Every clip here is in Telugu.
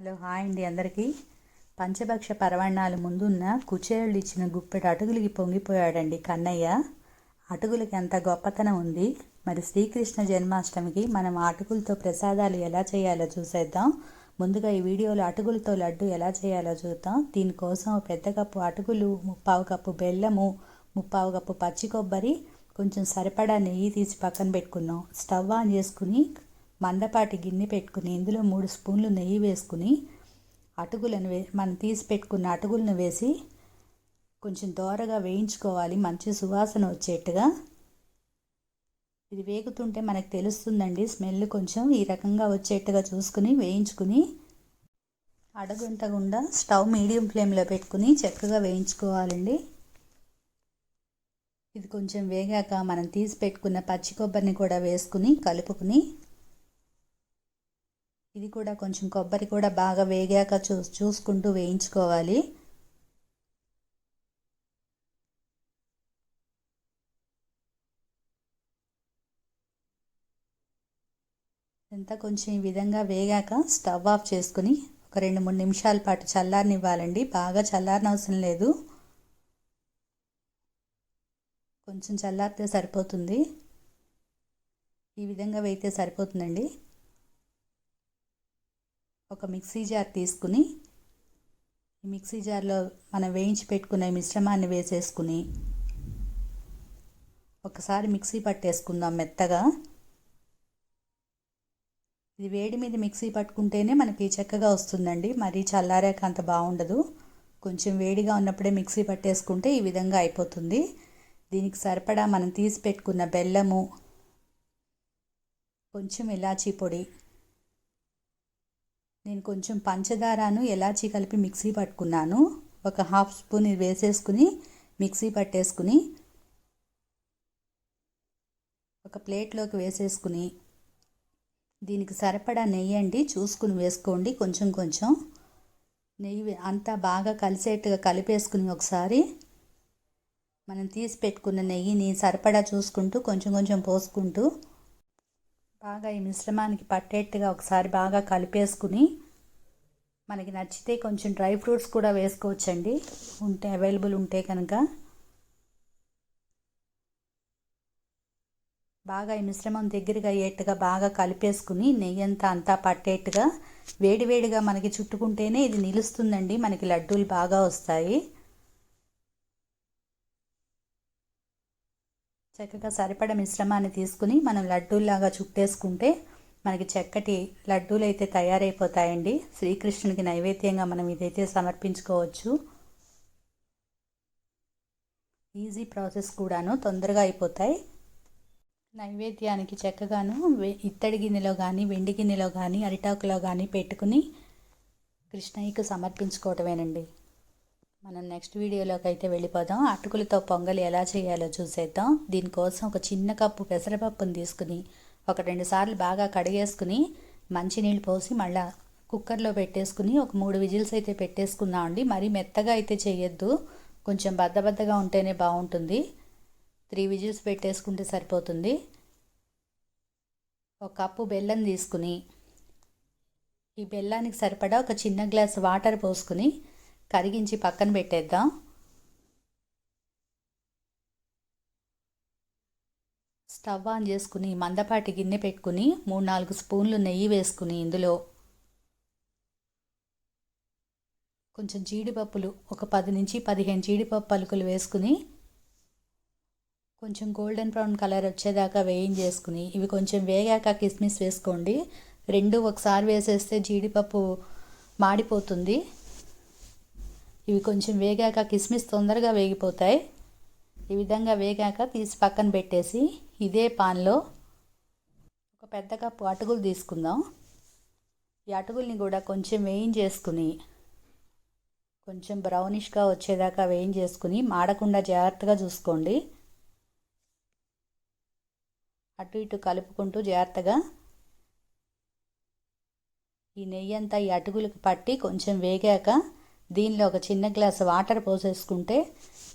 హలో హాయ్ అండి అందరికీ. పంచభక్ష పరవణాలు ముందున్న కుచేళ్ళు ఇచ్చిన గుప్పెడు అటుగులకి పొంగిపోయాడండి కన్నయ్య. అటుకులకి ఎంత గొప్పతనం ఉంది. మరి శ్రీకృష్ణ జన్మాష్టమికి మనం అటుకులతో ప్రసాదాలు ఎలా చేయాలో చూసేద్దాం. ముందుగా ఈ వీడియోలో అటుకులతో లడ్డు ఎలా చేయాలో చూద్దాం. దీనికోసం పెద్ద కప్పు అటుకులు ముప్పావు కప్పు బెల్లము ముప్పావు కప్పు పచ్చి కొబ్బరి కొంచెం సరిపడా నెయ్యి తీసి పక్కన పెట్టుకుందాం స్టవ్ ఆన్ చేసుకుని మందపాటి గిన్నె పెట్టుకుని ఇందులో మూడు స్పూన్లు నెయ్యి వేసుకుని అటుకులను వే మనం తీసి పెట్టుకున్న అటుకులను వేసి కొంచెం దోరగా వేయించుకోవాలి. మంచి సువాసన వచ్చేట్టుగా. ఇది వేగుతుంటే మనకు తెలుస్తుందండి స్మెల్ కొంచెం ఈ రకంగా వచ్చేట్టుగా చూసుకుని వేయించుకుని అడగంటకుండా స్టవ్ మీడియం ఫ్లేమ్లో పెట్టుకుని చక్కగా వేయించుకోవాలండి. ఇది కొంచెం వేగాక మనం తీసి పెట్టుకున్న పచ్చి కొబ్బరిని కూడా వేసుకుని కలుపుకుని ఇది కూడా కొంచెం కొబ్బరి కూడా బాగా వేగాక చూ చూసుకుంటూ వేయించుకోవాలి. ఎంత కొంచెం ఈ విధంగా వేగాక స్టవ్ ఆఫ్ చేసుకుని ఒక రెండు మూడు నిమిషాల పాటు చల్లారనివ్వాలండి. బాగా చల్లారనవసరం లేదు. కొంచెం చల్లారితే సరిపోతుంది. ఈ విధంగా వేయితే సరిపోతుందండి. ఒక మిక్సీ జార్ తీసుకుని ఈ మిక్సీ జార్లో మనం వేయించి పెట్టుకున్న మిశ్రమాన్ని వేసేసుకుని ఒకసారి మిక్సీ పట్టేసుకుందాం మెత్తగా. ఇది వేడి మీద మిక్సీ పట్టుకుంటేనే మనకి చక్కగా వస్తుందండి. మరీ చల్లారాక అంత బాగుండదు. కొంచెం వేడిగా ఉన్నప్పుడే మిక్సీ పట్టేసుకుంటే ఈ విధంగా అయిపోతుంది. దీనికి సరిపడా మనం తీసి పెట్టుకున్న బెల్లము కొంచెం ఇలాచీ పొడి నేను కొంచెం పంచదారను ఎలాచీ కలిపి మిక్సీ పట్టుకున్నాను. ఒక హాఫ్ స్పూన్ వేసేసుకుని మిక్సీ పట్టేసుకుని ఒక ప్లేట్లోకి వేసేసుకుని దీనికి సరిపడా నెయ్యి అండి చూసుకుని వేసుకోండి కొంచెం కొంచెం. నెయ్యి అంతా బాగా కలిసేట్టుగా కలిపేసుకుని ఒకసారి. మనం తీసి పెట్టుకున్న నెయ్యిని సరిపడా చూసుకుంటూ కొంచెం కొంచెం పోసుకుంటూ బాగా ఈ మిశ్రమానికి పట్టేట్టుగా ఒకసారి బాగా కలిపేసుకుని మనకి నచ్చితే కొంచెం డ్రై ఫ్రూట్స్ కూడా వేసుకోవచ్చండి. ఉంటే అవైలబుల్ ఉంటే కనుక. బాగా ఈ మిశ్రమం దగ్గరగా అయ్యేట్టుగా బాగా కలిపేసుకుని నెయ్యి అంతా అంతా పట్టేట్టుగా వేడివేడిగా మనకి చుట్టుకుంటేనే ఇది నిలుస్తుందండి. మనకి లడ్డూలు బాగా వస్తాయి. చక్కగా సరిపడ మిశ్రమాన్ని తీసుకుని మనం లడ్డూల్లాగా చుట్టేసుకుంటే మనకి చక్కటి లడ్డూలు అయితే తయారైపోతాయండి. శ్రీకృష్ణునికి నైవేద్యంగా మనం ఇదైతే సమర్పించుకోవచ్చు. ఈజీ ప్రాసెస్ కూడాను తొందరగా అయిపోతాయి. నైవేద్యానికి చక్కగాను ఇత్తడి గిన్నెలో కానీ వెండి గిన్నెలో కానీ అరిటాకులో కానీ పెట్టుకుని కృష్ణయ్యకు సమర్పించుకోవటమేనండి. మనం నెక్స్ట్ వీడియోలోకి అయితే వెళ్ళిపోదాం. అటుకులతో పొంగలి ఎలా చేయాలో చూసేద్దాం. దీనికోసం ఒక చిన్న కప్పు పెసరపప్పును తీసుకుని ఒక రెండు సార్లు బాగా కడిగేసుకుని మంచినీళ్ళు పోసి మళ్ళా కుక్కర్లో పెట్టేసుకుని ఒక మూడు విజిల్స్ అయితే పెట్టేసుకున్నామండి మరీ మెత్తగా అయితే చేయొద్దు. కొంచెం బద్దబద్దగా ఉంటేనే బాగుంటుంది. త్రీ విజిల్స్ పెట్టేసుకుంటే సరిపోతుంది. ఒక కప్పు బెల్లం తీసుకుని ఈ బెల్లానికి సరిపడా ఒక చిన్న గ్లాస్ వాటర్ పోసుకుని కరిగించి పక్కన పెట్టేద్దాం. స్టవ్ ఆన్ చేసుకుని మందపాటి గిన్నె పెట్టుకుని మూడు నాలుగు స్పూన్లు నెయ్యి వేసుకుని ఇందులో కొంచెం జీడిపప్పులు ఒక పది నుంచి పదిహేను జీడిపప్పు పలుకులు వేసుకుని కొంచెం గోల్డెన్ బ్రౌన్ కలర్ వచ్చేదాకా వేయించేసుకుని ఇవి కొంచెం వేగాక కిస్మిస్ వేసుకోండి. రెండు ఒకసారి వేసేస్తే జీడిపప్పు మాడిపోతుంది. ఇవి కొంచెం వేగాక కిస్మిస్ తొందరగా వేగిపోతాయి. ఈ విధంగా వేగాక తీసి పక్కన పెట్టేసి ఇదే పాన్లో ఒక పెద్ద కప్పు అటుకులు తీసుకుందాం. ఈ అటుకుల్ని కూడా కొంచెం వేయించేసుకుని కొంచెం బ్రౌనిష్గా వచ్చేదాకా వేయించేసుకుని మాడకుండా జాగ్రత్తగా చూసుకోండి. అటు ఇటు కలుపుకుంటూ జాగ్రత్తగా ఈ నెయ్యి అంతా ఈ అటుకులకు పట్టి కొంచెం వేగాక దీనిలో ఒక చిన్న గ్లాస్ వాటర్ పోసేసుకుంటే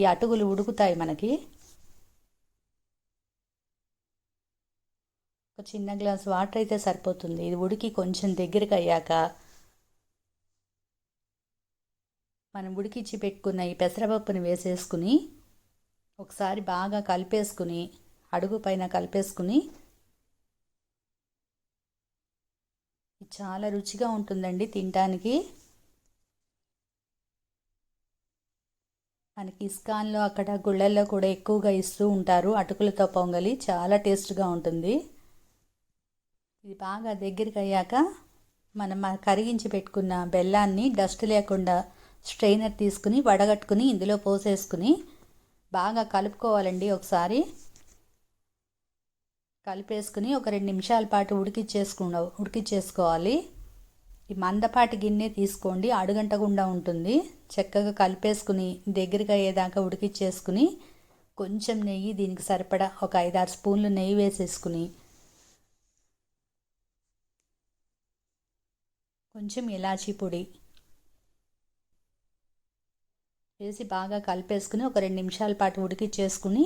ఈ అటుకులు ఉడుకుతాయి మనకి. ఒక చిన్న గ్లాస్ వాటర్ అయితే సరిపోతుంది. ఇది ఉడికి కొంచెం దగ్గరికి అయ్యాక మనం ఉడికిచ్చి పెట్టుకున్న ఈ పెసరపప్పుని వేసేసుకుని ఒకసారి బాగా కలిపేసుకుని అడుగు పైన కలిపేసుకుని చాలా రుచిగా ఉంటుందండి తినటానికి. మనకి ఇస్కాన్లో అక్కడ గుళ్ళల్లో కూడా ఎక్కువగా ఇస్తూ ఉంటారు. అటుకులతో పొంగలి చాలా టేస్ట్గా ఉంటుంది. ఇది బాగా దగ్గరికి అయ్యాక మనం కరిగించి పెట్టుకున్న బెల్లాన్ని డస్ట్ లేకుండా స్ట్రైనర్ తీసుకుని వడగట్టుకుని ఇందులో పోసేసుకుని బాగా కలుపుకోవాలండి ఒకసారి. కలిపేసుకుని ఒక రెండు నిమిషాల పాటు ఉడికిచ్చేసుకుండ ఉడికిచ్చేసుకోవాలి. ఈ మందపాటి గిన్నె తీసుకోండి అడుగంటకుండా ఉంటుంది. చక్కగా కలిపేసుకుని దగ్గరగా అయ్యేదాకా ఉడికిచ్చేసుకుని కొంచెం నెయ్యి దీనికి సరిపడా ఒక ఐదారు స్పూన్లు నెయ్యి వేసేసుకుని కొంచెం ఇలాచీ పొడి వేసి బాగా కలిపేసుకుని ఒక రెండు నిమిషాల పాటు ఉడికిచ్చేసుకుని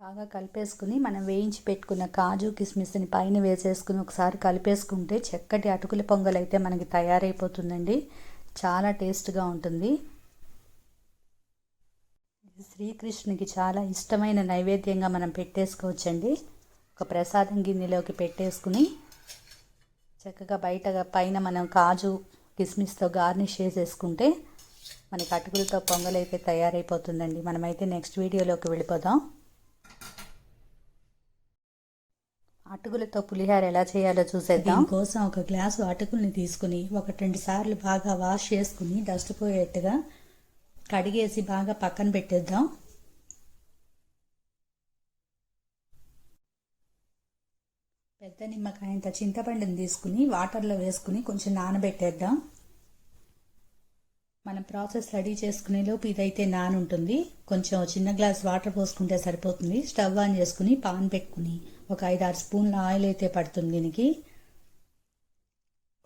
బాగా కలిపేసుకుని మనం వేయించి పెట్టుకున్న కాజు కిస్మిస్ని పైన వేసేసుకుని ఒకసారి కలిపేసుకుంటే చక్కటి అటుకుల పొంగల్ అయితే మనకి తయారైపోతుందండి. చాలా టేస్ట్గా ఉంటుంది. శ్రీకృష్ణునికి చాలా ఇష్టమైన నైవేద్యంగా మనం పెట్టేసుకోవచ్చండి. ఒక ప్రసాదం గిన్నెలోకి పెట్టేసుకుని చక్కగా బయట పైన మనం కాజు కిస్మిస్తో గార్నిష్ చేసేసుకుంటే మనకి అటుకులతో పొంగల్ అయితే తయారైపోతుందండి. మనమైతే నెక్స్ట్ వీడియోలోకి వెళ్ళిపోదాం. అటుకులతో పులిహార ఎలా చేయాలో చూసేద్దాం. కోసం ఒక గ్లాసు అటుకుల్ని తీసుకుని ఒక రెండు సార్లు బాగా వాష్ చేసుకుని డస్ట్ పోయేట్టుగా కడిగేసి బాగా పక్కన పెట్టేద్దాం. పెద్ద నిమ్మకాయంత చింతపండుని తీసుకుని వాటర్లో వేసుకుని కొంచెం నానబెట్టేద్దాం. మనం ప్రాసెస్ రెడీ చేసుకునే లోపు ఇదైతే నానుంటుంది. కొంచెం చిన్న గ్లాస్ వాటర్ పోసుకుంటే సరిపోతుంది. స్టవ్ ఆన్ చేసుకుని పాన్ పెట్టుకుని ఒక ఐదు ఆరు స్పూన్ల ఆయిల్ అయితే పడుతుంది దీనికి.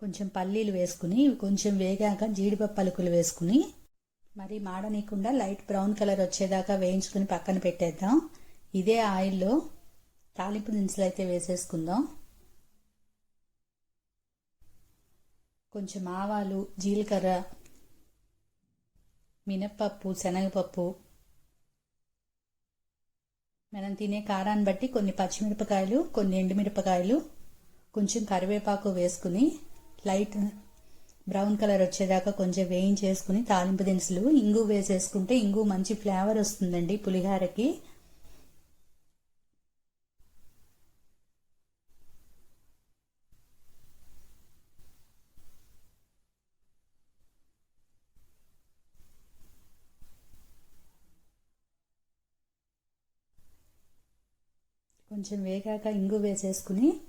కొంచెం పల్లీలు వేసుకుని కొంచెం వేగాక జీడిపప్పు పలుకులు వేసుకుని మరి మాడనీయకుండా లైట్ బ్రౌన్ కలర్ వచ్చేదాకా వేయించుకుని పక్కన పెట్టేద్దాం. ఇదే ఆయిల్లో తాలింపు దినుసులు అయితే వేసేసుకుందాం. కొంచెం ఆవాలు జీలకర్ర మినప్పప్పు శనగపప్పు. మనం తినే కారాన్ని బట్టి కొన్ని పచ్చిమిరపకాయలు కొన్ని ఎండుమిరపకాయలు కొంచెం కరివేపాకు వేసుకుని లైట్ బ్రౌన్ కలర్ వచ్చేదాకా కొంచెం వేయించేసుకుని తాలింపు దినుసులు ఇంగు వేసేసుకుంటే ఇంగు మంచి ఫ్లేవర్ వస్తుందండి పులిహారకి. కొంచెం వేగాక ఇంగు వేసేసుకుని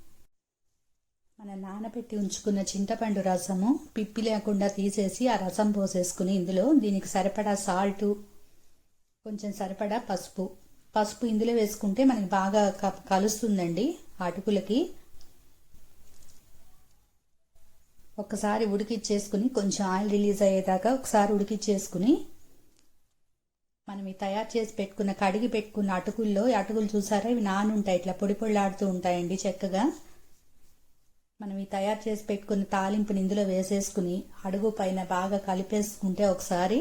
మన నానబెట్టి ఉంచుకున్న చింతపండు రసము పిప్పి లేకుండా తీసేసి ఆ రసం పోసేసుకుని ఇందులో దీనికి సరిపడా సాల్టు కొంచెం సరిపడా పసుపు. పసుపు ఇందులో వేసుకుంటే మనకి బాగా కలుస్తుందండి అటుకులకి. ఒకసారి ఉడికిచ్చేసుకుని కొంచెం ఆయిల్ రిలీజ్ అయ్యేదాకా ఒకసారి ఉడికిచ్చేసుకుని మనం ఈ తయారు చేసి పెట్టుకున్న కడిగి పెట్టుకున్న అటుకుల్లో అటుకులు చూసారా? ఇవి నానుంటాయి ఇట్లా పొడి పొడిలాడుతూ ఉంటాయండి చక్కగా. మనం ఈ తయారు చేసి పెట్టుకున్న తాలింపుని ఇందులో వేసేసుకుని అడుగు పైన బాగా కలిపేసుకుంటే ఒకసారి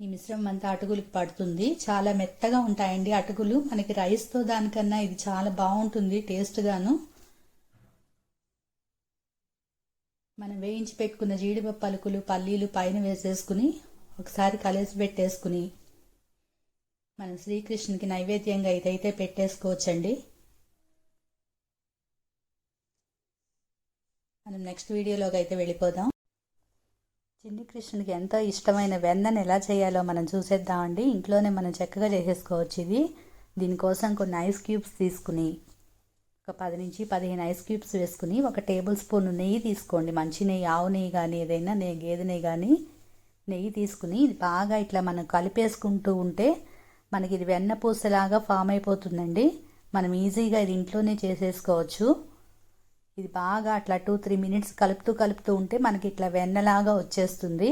ఈ మిశ్రమం అంతా అటుకులకు పడుతుంది. చాలా మెత్తగా ఉంటాయండి అటుకులు. మనకి రైస్తో దానికన్నా ఇది చాలా బాగుంటుంది టేస్ట్గాను. మనం వేయించి పెట్టుకున్న జీడిపప్పు పలుకులు పల్లీలు పైన వేసేసుకుని ఒకసారి కలిసి పెట్టేసుకుని మనం శ్రీకృష్ణునికి నైవేద్యంగా ఇదైతే పెట్టేసుకోవచ్చండి. మనం నెక్స్ట్ వీడియోలోకి అయితే వెళ్ళిపోదాం. చిన్ని కృష్ణునికి ఎంతో ఇష్టమైన వెన్నను ఎలా చేయాలో మనం చూసేద్దామండి. ఇంట్లోనే మనం చక్కగా చేసేసుకోవచ్చు ఇది. దీనికోసం కొన్ని ఐస్ క్యూబ్స్ తీసుకుని ఒక పది నుంచి పదిహేను ఐస్ క్యూబ్స్ వేసుకుని ఒక టేబుల్ స్పూన్ నెయ్యి తీసుకోండి. మంచి నెయ్యి ఆవు నెయ్యి కానీ ఏదైనా నెయ్యి గేదె నెయ్యి కానీ నెయ్యి తీసుకుని ఇది బాగా ఇట్లా మనం కలిపేసుకుంటూ ఉంటే మనకి ఇది వెన్నపూసలాగా ఫామ్ అయిపోతుందండి. మనం ఈజీగా ఇది ఇంట్లోనే చేసేసుకోవచ్చు. ఇది బాగా అట్లా టూ త్రీ మినిట్స్ కలుపుతూ కలుపుతూ ఉంటే మనకి ఇట్లా వెన్నలాగా వచ్చేస్తుంది.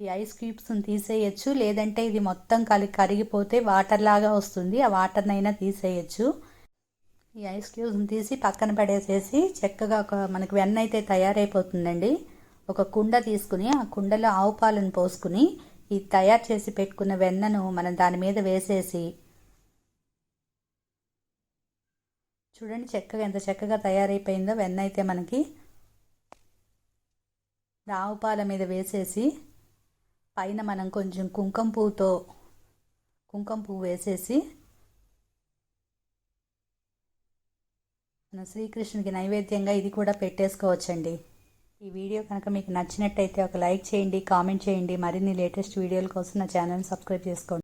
ఈ ఐస్ క్యూబ్స్ని తీసేయచ్చు. లేదంటే ఇది మొత్తం కలి కరిగిపోతే వాటర్ లాగా వస్తుంది. ఆ వాటర్నైనా తీసేయచ్చు. ఈ ఐస్ క్యూబ్స్ని తీసి పక్కన పడేసేసి చక్కగా ఒక మనకి వెన్న అయితే తయారైపోతుందండి. ఒక కుండ తీసుకుని ఆ కుండలో ఆవు పాలను పోసుకుని ఈ తయారు చేసి పెట్టుకున్న వెన్నను మనం దాని మీద వేసేసి చూడండి చక్కగా ఎంత చక్కగా తయారైపోయిందో వెన్న అయితే మనకి. ఆవు పాల మీద వేసేసి పైన మనం కొంచెం కుంకుమ పువ్వుతో కుంకుమ పువ్వు వేసేసి మన శ్రీకృష్ణునికి నైవేద్యంగా ఇది కూడా పెట్టేసుకోవచ్చండి. ఈ వీడియో కనుక మీకు నచ్చినట్టయితే ఒక లైక్ చేయండి కామెంట్ చేయండి. మరిన్ని లేటెస్ట్ వీడియోల కోసం నా ఛానల్ సబ్స్క్రైబ్ చేసుకోండి.